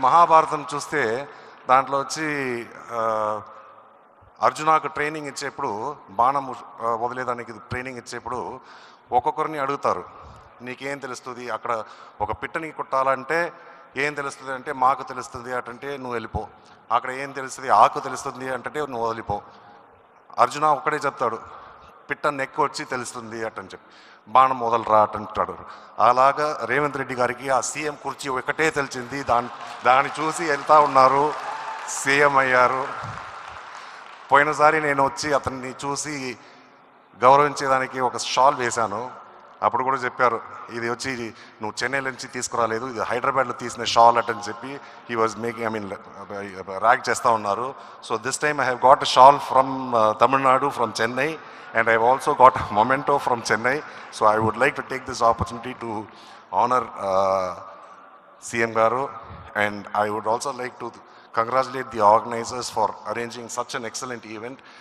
మీరు మహాభారతం చూస్తే దాంట్లో వచ్చి అర్జునాకు ట్రైనింగ్ ఇచ్చేప్పుడు బాణం వదిలేదానికి ట్రైనింగ్ ఇచ్చేప్పుడు ఒక్కొక్కరిని అడుగుతారు. నీకేం తెలుస్తుంది? అక్కడ ఒక పిట్టని కొట్టాలంటే ఏం తెలుస్తుంది అంటే మాకు తెలుస్తుంది అంటే నువ్వు వెళ్ళిపో. అక్కడ ఏం తెలుస్తుంది? ఆకు తెలుస్తుంది అంటే నువ్వు వదిలిపో. అర్జున ఒక్కడే చెప్తాడు. పిట్ట నెక్ వచ్చి తెలుస్తుంది అటని చెప్పి. బాణం మొదలరా అటంటాడు అలాగా రేవంత్ రెడ్డి గారికి ఆ సీఎం కుర్చీ ఒకటే తెలిసింది. దాని దాన్ని చూసి వెళ్తా ఉన్నారు? సీఎం అయ్యారు. పోయినసారి నేను వచ్చి అతన్ని చూసి గౌరవించేదానికి ఒక షాల్ వేశాను. అప్పుడు కూడా చెప్పారు ఇది వచ్చి నువ్వు చెన్నై నుంచి తీసుకురాలేదు ఇది హైదరాబాద్లో తీసిన షాల్ అట్ అని చెప్పి he was making I mean rack చేస్తూ ఉన్నారు so this time I have got shawl from Tamil Nadu from Chennai and I also got memento from Chennai so I would like to take this opportunity to honour CM గారు and I would also like to congratulate the organizers for arranging such an excellent event.